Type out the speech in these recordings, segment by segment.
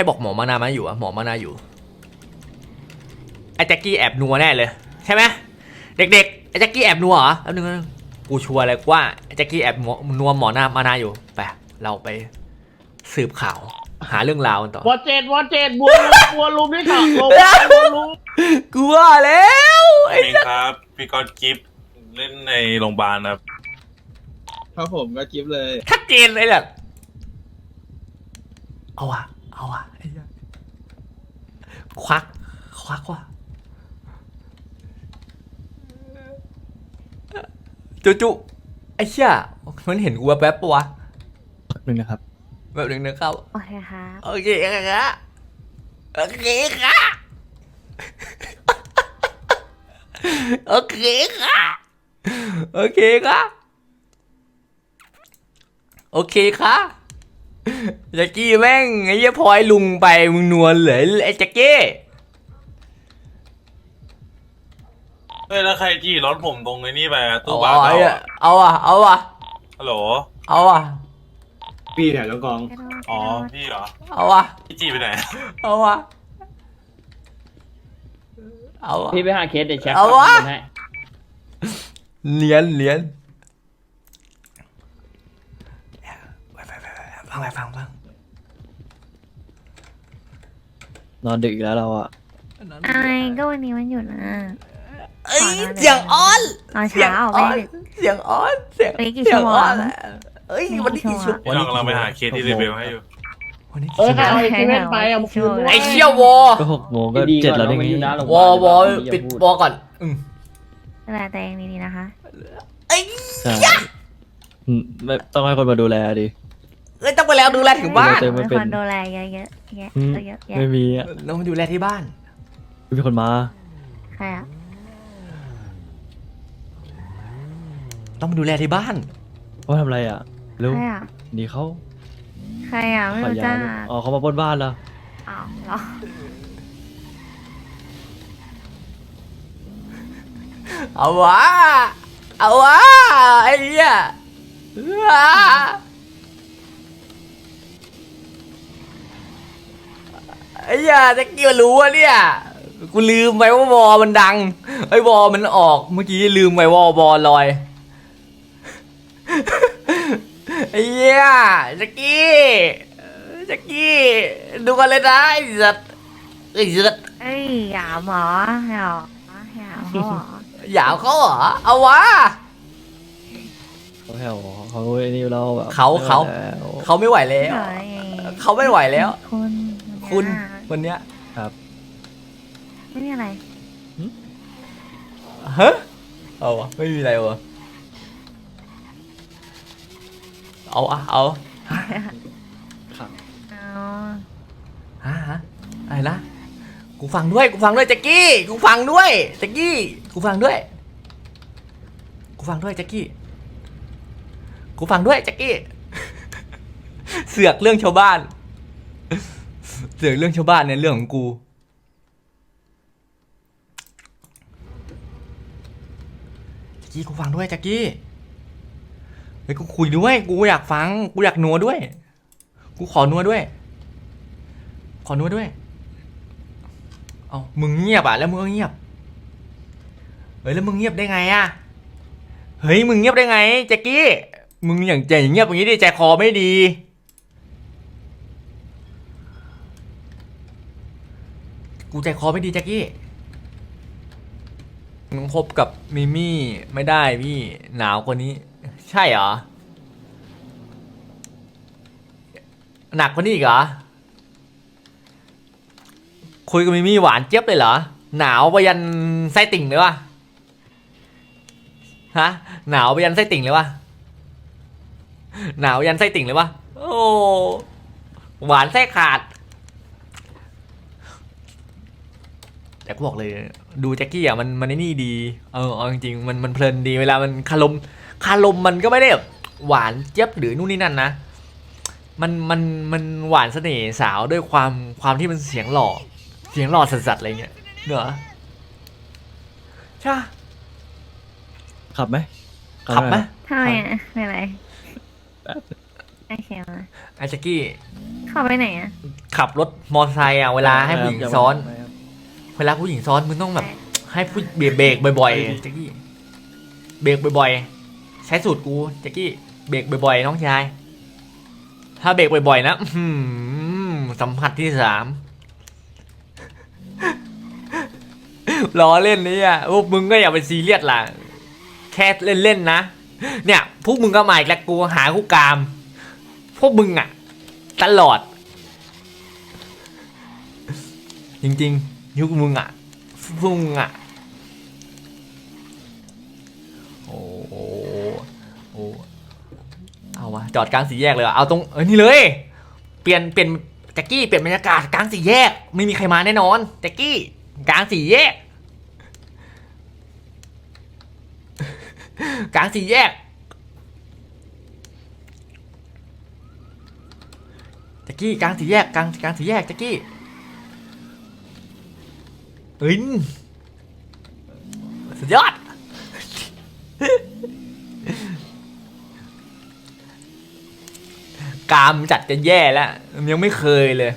รบอกหมอมานามาอยู่อะหมอมานาอยู่ไอ้แจ็คกี้แอบนัวแน่เลย ใช่ไหมเด็กๆไอ้แจ็คกี้แอบนัวเหรอแป๊บนึงนะกูชัวร์เลยว่าไอ้แจ็คกี้แอบนัวนัวหมอนามานาอยู่ไปเราไปสืบข่าว หาเรื่องราวกันต่อวอเจ็ดวอเจ็ดบัวลุมบัวลุมนี่ค่ะบัวบัวลุมกูว่าแล้วไอ้เองครับพี่กอตกิฟต์เล่นในโรงพยาบาลนะครับครับผมก็กิฟเลยชัดเจนเลยแบบเอาอะ เอาอะไอ้เหี้ยควัก ควักว่ะจุจุไอ้เชี่ยมันเห็นกูแป๊บๆปะวะหนึ่งนะครับ แบบหนึ่งนะครับ โอเคครับโอเคครับโอเคครับโอเคครับโอเคครับโอเคครับ แจ็กกี้แม่งไอ้เหี้ยพลอยลุงไปมึงนวลเลยไอ้แจ็กกี้เฮ้ยแล้วใครจี้รถผมตรงไอ้นี่ไปอะเอาตู้บาอะร์เก่าอะเอาอะเอาอะฮัลโหล เอาอะพี่เนี่ยน้องกอง กระโดดอ๋อกระโดดพี่เหรอ เอาอะพี่จี้ไปไหน เอาอะเอาอะพี่ไปหาเคสเดี๋ยวแชทเอาวะ ให้เลียนเลียนไปไป ไปไปฟังไปฟังฟังนอนดึกอีกแล้วเราอะอะไรก็วันนี้มันหยุดนะ เอ้ยเสียงอ้อนตอนเสียงเช้าอ้ไม่อนดึก เสียงอ้อนเสียงไปกี่เสียชั่วโมงอ้อนเอ้ยวันนี้กี่ชั่วพี่น้องกำลังไปหาเคสที่เรเบลให้อยู่วันนี้เอ้กี่ยชั่วใครโมงเอาไอ้เซเว่นไปเอามาคืนด้วยไอ้เชี่ยววอก็หกโมงก็ดีๆเจ็ดแล้วก่ได้อนไงมันอยู่หน้าโรงพวยาอบาลวออย่าปิดพูวอก่อนอืมดูแลตัวเองดีๆนะคะ เอ้ยใช่อืมไม่ต้องให้คนมาดูแลดิ เอ้ยต้องไปแล้วดูแลถึงบ้านเดี๋ยวมีไม่เป็นคนดูแลเยอะๆเยอะแยะอืมเยอะแยะไม่มีอะต้องมาดูแลที่บ้านไม่มีคนมาใครอะต้องมาดูแลที่บ้านว่าทำอะไรอะเร็วใครอะหนีเขาใครอะไม่ขายรู้ยาจักด้วยอ๋อเขามาปล้นบ้านแล้วอ้าวเหรอเอาวะเอาวะไอ้เหี้ยว้า ไอ้เหี้ยจะเกี่ยวรู้วะเนี่ย กูลืมไปว่าวอมันดัง ไอ้วอมันออก เมื่อกี้ลืมไปวอบอลอย ไอ้เหี้ยจักกี้จักกี้ดูกันเลยนะไอ้สัตว์ไอ้สัตว์เอ้ยหยามเหรอหยามหยามเขาเหรอหยามเขาเหรอ เอาวะ เขาแถวเขาไอ้นี่เราแบบเขาเขาแล้วเขาไม่ไหวแล้วเฮ้ยเขาไม่ไหวแล้ว คุณคุณเนี่ย วันเนี้ยครับ ไม่มีอะไร ฮะเอาวะไม่มีอะไรวะเอาอะเอาฮะครับเอาฮะฮะอะไรนะกูฟังด้วยกูฟังด้วยแจ็กกี้กูฟังด้วยแจ็กกี้กูฟังด้วยกูฟังด้วยแจ็กกี้กูฟังด้วยแจ็กกี้ เสือกเรื่องชาวบ้าน เสือกเรื่องชาวบ้านในยเรื่องของกูจ็กกี้กูฟังด้วยจ็กกี้เฮ้ยกูคุยด้วย กูอยากฟัง กูอยากนัวด้วย กูขอนัวด้วย ขอนัวด้วย เอามึงเงียบอะ แล้วมึงก็เงียบ เฮ้ยแล้วมึงเงียบได้ไงอะ เฮ้ยมึงเงียบได้ไงแจ็กกี้ มึงอย่างใจเงียบอย่างนี้ดิใจคอไม่ดี กูใจคอไม่ดีแจ็กกี้มึงคบกับมิมี่ไม่ได้พี่หนาวกว่านี้ ใช่เหรอ หนักกว่านี้อีกเหรอ คุยกับมิมี่หวานเจี๊ยบเลยเหรอ หนาวไปยันไส้ติ่งเลยวะฮะหนาวไปยันไส้ติ่งเลยวะหนาวยันไส้ติ่งเลยวะโอ้หวานไส้ขาด แต่กูบอกเลยดูแจ็คกี้อะมันมันไอ้นี่ดีเออเอาจริงๆมันมันเพลินดีเวลามันคารมคารมมันก็ไม่ได้แบบหวานเจี๊ยบหรือนู่นนี่นั่นนะมันมันมันหวานเสน่ห์สาวด้วยความความที่มันเสียงหล่อเสียงหล่อสัสๆอะไรเงี้ยเนอะใช่ปะขับไหมขับไหมทำไมอะไม่เป็นไรโอเคมาไอ้แจ็กกี้เข้าไปไหนอะขับรถมอเตอร์ไซค์อะเวลาให้ผู้หญิงซ้อนไม่ครับ เวลาผู้หญิงซ้อนมึงต้องแบบ ให้ผู้เบรกเบรกบ่อยๆแจ็กกี้เบรกบ่อยๆ ใช้สูตรกูแจ็กกี้เบรกบ่อยๆ น้องชาย ถ้าเบรกบ่อยๆ นะอื้อหือสัมผัสที่สามล้อเล่นนี่อะพวกมึงก็อย่าไปซีเรียสล่ะ แค่เล่นๆนะ เนี่ย พวกมึงก็มาอีกแล้วกูหาคู่กาม พวกมึงอะ ตลอด จริงๆ ยุคมึงอะพวกมึงอะโอ้โหโอ้เอาวะจอดกลางสี่แยกเลยว่ะเอาตรงเออนี่เลย เปลี่ยนเปลี่ยนแจ็กกี้เปลี่ยนบรรยากาศกลางสี่แยก ไม่มีใครมาแน่นอนแจ็กกี้กลางสี่แยก กลางสี่แยกแจ็กกี้กลางสี่แยกกลางกลางสี่แยกแจ็กกี้ อ้ยสุดยอด กามจัดจะแย่แล้ว ยังไม่เคยเลย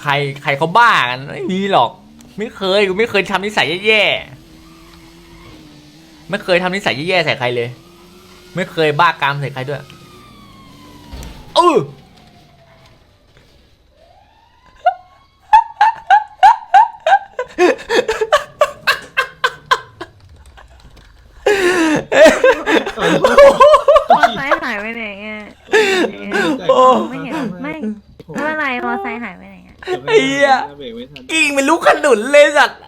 ใครใครเขาบ้ากันไม่มีหรอก ไม่เคยกูไม่เคยทำนิสัยแย่ๆไม่เคยทำนิสัยแย่ๆใส่ใครเลย ไม่เคยบ้ากามใส่ใครด้วยเออ มอไซค์หายไปไหนอะไม่เห็นไม่ไม่เป็นไรมอไซค์หายไปไหนอะ ไอ้เหี้ย เบรกไม่ทัน กิ้งเป็ นลูกขนุนเลยสัตว์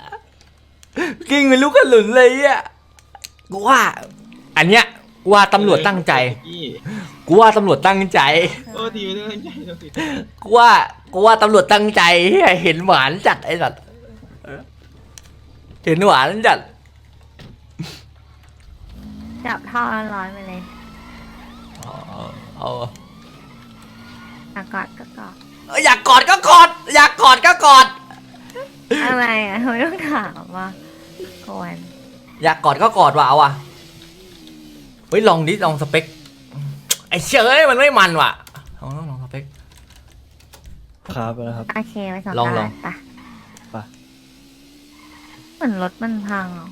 กิ้งเป็นลูกขนุนเลยอะกูว่า อันเนี้ยกูว่าตำรวจตั้งใจกี้กูว่าตำรวจตั้งใจโอ้ทีไม่ได้ตั้งใจเราผิดกูว่ากูว่าตำรวจตั้งใจเหี้ยเห็นหวานจัดไอ้สัตว์เห็นหวานจัดจับท่อร้อนๆไปเลยเอาเอาอากอดก็กอดเอาอยากกอดก็กอดอยากกอดก็กอด อะไรอะทำไมต้องถามว่าควรอยากกอดก็กอดว่ะเอาว่ะเฮ้ยลองดิลองสเปคไอ้เชยมันไม่มันว่ะลองลองลองสเปค ครับนะครับ โอเคไปส่งลองตลอลางดปะไป เหมือนรถมันพังอะ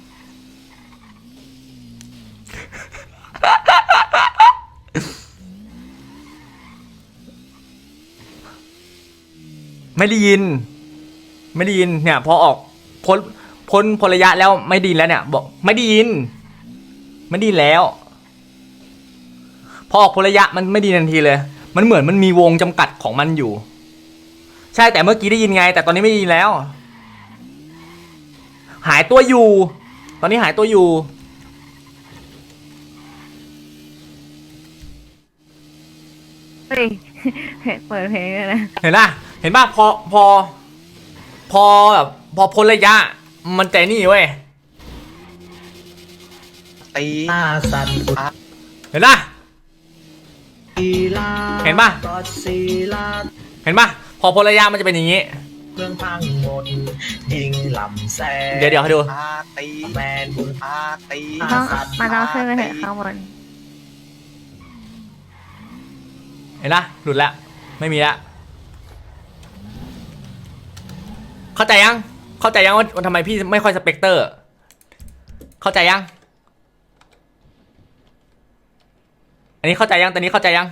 ไม่ได้ยิน ไม่ได้ยินเนี่ยพอออกพ้นพ้นพลระยะแล้วไม่ไดีแล้วเนี่ย บอกไม่ได้ยิน ไม่ไดีแล้ว พอออกพลระยะมันไม่ไดีทันทีเลย มันเหมือนมันมีวงจำกัดของมันอยู่ ใช่แต่เมื่อกี้ได้ยินไง แต่ตอนนี้ไม่ได้ยินแล้ว หายตัวอยู่ ตอนนี้หายตัวอยู่เฮ้ยเปิดเพลงเลยนะเห็นป่ะเห็นป่ะพอพอ พอแบบพอพ้นระยะ มันใจนี่เว้ยตีหน้าสั่นสุดเห็นป่ะทีลาเห็นปะก็ซีลาเห็นป่ะพอพ้นระยะมันจะเป็นอย่างนี้เครื่องพังหมดยิงลำแซ่เดี๋ยวเดี๋ยวให้ดูอาตีแมนบุญอาตีต้องสั่นมาต้องขึ้นไปเถอะข้างบนเห็นปะหลุดแล้วไม่มีแล้ว เข้าใจยัง เข้าใจยังว่าว่าทำไมพี่ไม่ค่อยสเปกเตอร์ เข้าใจยัง อันนี้เข้าใจยังตอนนี้เข้าใจยัง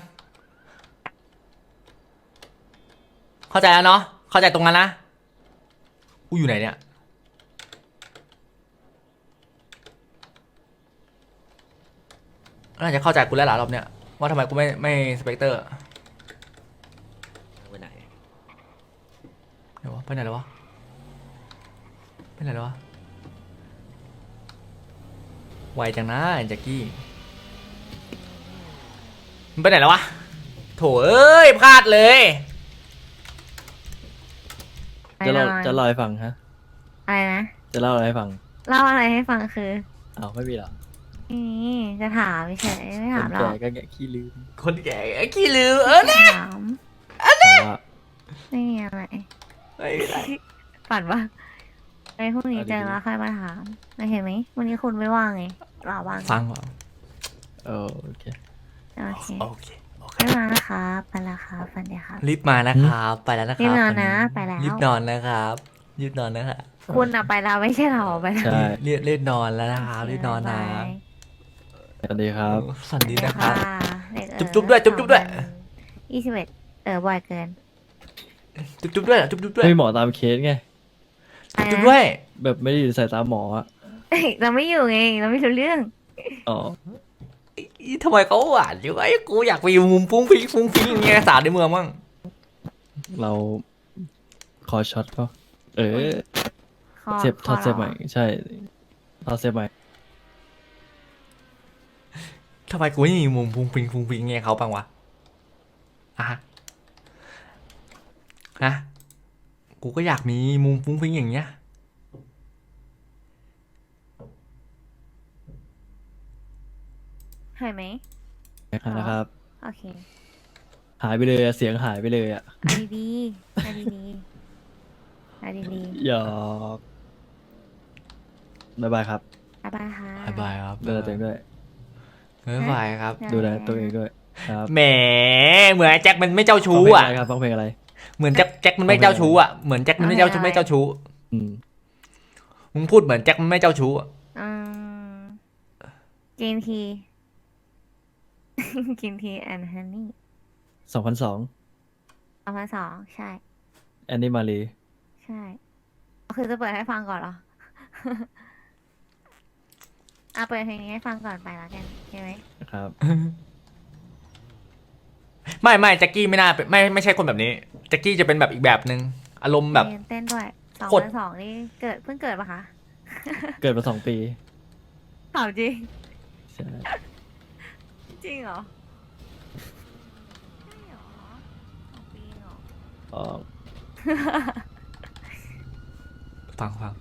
เข้าใจแล้วเนาะ เข้าใจตรงนั้นนะกูอยู่ไหนเนี่ยน่าจะเข้าใจกูแล้วล่ะรอบเนี้ยว่าทำไมกูไม่ไม่สเปกเตอร์ไปไหนเดี๋ยววะไปไหนแล้ววะ ไปไหนแล้ววะ ไวจังนะแจ็กกี้ มันไปไหนแล้ววะ โถเอ้ยพลาดเลย จะเล่าไปนอนจะเล่าให้ฟังฮะ อะไรนะ จะเล่าอะไรให้ฟังเล่าอะไรให้ฟังคืออ้าวไม่มีเหรอนี่จะถามเฉยไม่คถามนหรอแก่กก็แกขี้ลืมคนแก่ขี้ลืมเออเนี่ยถามแต่ว่าไม่มีอะไรเฮ้ยได้ฝันว่า ไอ้พรุ่งนี้เจอแล้วค่อยมาถามไม่เห็นไหมวันนี้คุณไม่ว่างไงเราว่างฟังเปล่าเออโอเคโอเคโอเคโอเคไม่มานะครับไปแล้วครับฟันเดียครับรีบมานะครับไปแล้วนะครีรับบนอนนะไปแล้วรีบนอนนะครับรีบนอนนะครับคุณอะไปแล้วไม่ใช่เราไปแล้วใช่รีบรีบนอนแล้วนะครับรีบนอนนะสวัสดีครับสวัสดีบ๊ายนะครับบายเด็กเอ๋จุ๊บๆด้วยจุ๊บๆด้วยยี่สิบเอ็ดเออบ่อยเกิน จุ๊บจุ๊บด้วยจุ๊บจุ๊บด้วยไม่หมอตามเคสไง อะไรนะจุ๊บด้วย แบบไม่ได้อยู่สายตาหมออะเอ้ยเราไม่อยู่ไง เราไม่รู้เรื่อง อ๋อ อีทำไมเขาหวานอยู่ไอ้กูอยากไปมุมฟุ้งฟิ้งฟุ้งฟิ้งอย่างเงี้ยสาวในเมืองมั่งเราขอช็อตก็เออคอเจ็บคทอดเจ็บใหม่ราใช่ทอดเจ็บใหม่ทำไมกูไม่มีมุมฟุ้งฟิ้งฟุ้งฟิ้งเงี้ยเขาบ้างวะอะฮะฮะ กูก็อยากมีมุมฟุ้งฟิ้งอย่างเงี้ยเห็นไหมนะครับ โอเคหายไปเลยอะเสียงหายไปเลยอะเอาดีๆเอาดีๆเอาดีหยอกบ๊ายบายครับๆบ๊ายบายค่ะ บายบายครับดูแลตัวเองด้วยบายบายครับดูแลตัวเองด้วย ครับแหมเหมือนไอ้แจ็คมันไม่เจ้าชู้ฟังเพลงอะอะไรครับฟังเพลงอะไร เหมือนแจ็คแจ็คมันไม่เจ้าชู้อะเหมือนแจ็คมันไม่เจ้าชู้ไม่เจ้าชู้อืมมึงพูดเหมือนแจ็คมันไม่เจ้าชู้อะอืมกินทีกินทีแอนฮันนี่สองพันสองสองพันสองใช่ แอนนี่มารีใช่ คือจะเปิดให้ฟังก่อนเหรอ อะเปิดเพลงนี้ให้ฟังก่อนไปแล้วกันใช่ไหมนะครับ ไม่ไม่แจ็คกี้ไม่น่าเป็นไม่ไม่ใช่คนแบบนี้แจ็คกี้จะเป็นแบบอีกแบบหนึ่งอารมณ์แบบเต้นเต้นด้วยสองกด พันสองนี่เกิดเพิ่งเกิดปะคะเกิดมาสองปีถามจริง ใช่จริงเหรอใช่เหรอสองปีเหรออ๋อฟังฟัง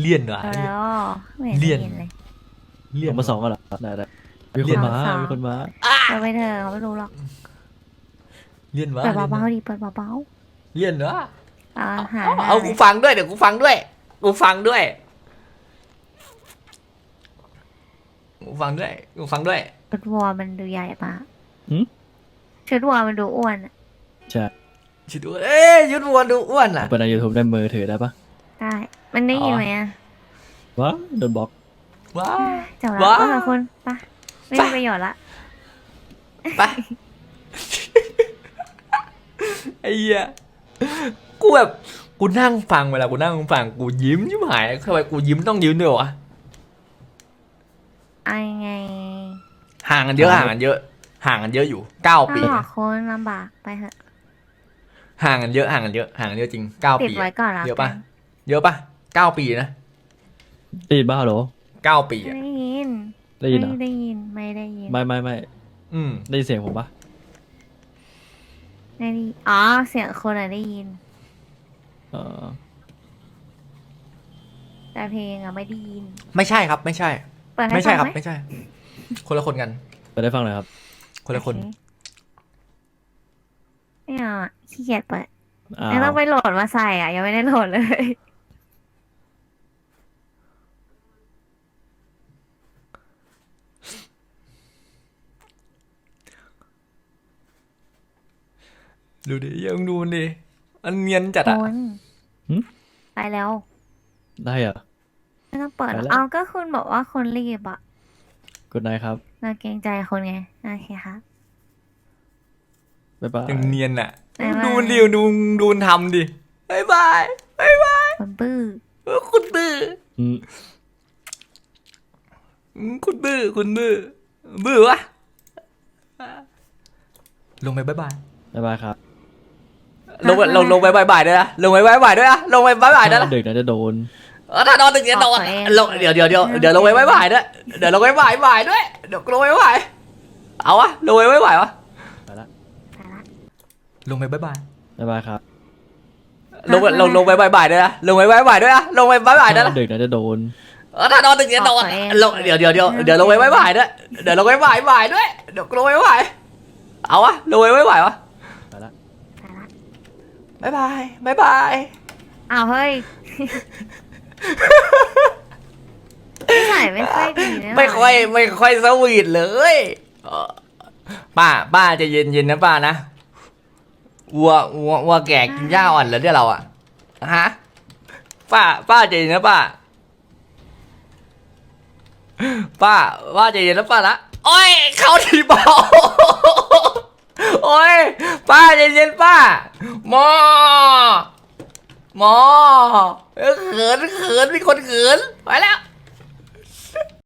เลี่ยนเหรอ เอาแล้วไม่เห็นเลี่ยนได้ยินเลย เลี่ยสนองมาสองก็เหรอได้ได้มีเรีคยนนมาสอง มีคนมาเปิดไปเถอะเขาไม่รู้หรอกเลี่ยนวะเปิดเบาๆดิเปิดเบาเลี่ยนเหรอๆอ่าหาเอาหน้าเอาเลกูยฟังด้วยเดี๋ยวกูฟังด้วยกูฟังด้วยกูฟังด้วยกูฟังด้วย ชุดวัวมันดูใหญ่ปะชุดวัวมันดูอ้วนอะใช่ชุดอ้วนเอ้ยชุดวัวดูอ้วนอะ เปิดในยูทูบได้มือถือได้ปะได้ มันได้ยินอ๋อไหมอะว้าโดนบล็อกว้าว จบแล้วว้าวก็ขอบคุณไปะไม่มีประโยชน์ละ ไป ไอ้เหี้ยกูแบบกูนั่งฟังเวลากูนั่งฟังกูยิ้มชิบหายทำไมกูยิ้มต้องยิ้มด้วยวะไอ้ไงห่างกันเยอะห่างกันเยอะ ห่างกันเยอะอยู่เก้าถ้าปี หลอกคนลำบากไปเถอะห่างกันเยอะห่างกันเยอะห่างกันเยอะจริงเก้าติดปี ไว้ก่อนละเยอะกัปะนเยอะปะเก้าปีนะได้ยินบ้าเหรอเก้าปีไม่อะได้ยินได้ยินเหรอไม่ได้ยินไม่ได้ยินไม่ไม่ไม่ อืมได้ยินเสียงผมปะไม่ได้ยินอ๋อ เสียงคนอะได้ยิน เออแต่เพลงอะไม่ได้ยิน ไม่ใช่ครับ ไม่ใช่ เปิดให้ไม่ใช่คฟัรับงไหมไม่ใช่ คนละคนกัน เปิดได้ฟังหน่อยครับคนละคน โอเไม่เอาอะขี้เกียจเปิดอ้าวไม่ต้องไปโหลดมาใส่อะ ยังไม่ได้โหลดเลย ดูดิยังดูมันดิอันเนียนจัดอะคุณไปแล้ว ได้เหรอไม่ต้องเปิดหรอกไปแล้ว เอาก็คุณบอกว่าคนรีบอะกดไนครับ เราเกรงใจคนไง โอเคครับ บ๊ายบาย ยังเนียนอะบ๊ายบาย ดูมันดิดูดูมันทำดิบายบายบายบายคนบื้อเออคุณบื้ออืมอืมคุณบื้อคุณบื้อบื้อวะลงไปบายบาย บ๊ายบายครับ ลงไปลงลงไปบายบายด้วยนะลงไปบายบายด้วยนะลงไปบายบายด้วยนะดึกนะจะโดนเออถ้านอนตึกจะนอนลงเดี๋ยวเดี๋ยวเดี๋ยวเดี๋ยวลงไปบายบายด้วยเดี๋ยวลงไปบายบายด้วยเดี๋ยวลงไปบายบายเอาวะลงไปบายบายวะไปละไปละลงไปบายบายบ๊ายบายครับลงไปลงลงไปบายบายด้วยนะลงไปบายบายด้วยนะลงไปบายบายด้วยนะดึกนะจะโดนเออถ้านอนตึกจะนอนลงเดี๋ยวเดี๋ยวเดี๋ยวเดี๋ยวลงไปบายบายด้วยเดี๋ยวลงไปบายบายด้วยเดี๋ยวลงไปบายบายเอาวะลงไปบายบายวะไปละไปละ บายบายบายบายอ้าวเฮ้ยนิสัยไม่ค่อยดีนะไม่ค่อยไม่ค่อยสวีทเลยเอ่อป้าป้าใจะเย็นเย็นๆนะป้านะวัววัววัวแก่กินหญ้าอ่อนแล้วเนี่ยเราอะฮะป้าป้าใจเย็นนะป้า ป้าป้าใจเย็นนะป้าละโอ้ย เข้าทีเบา โอ้ยป้าใจเย็นป้าหมอหมอเออเขินเขินมีคนเขินไปแล้ว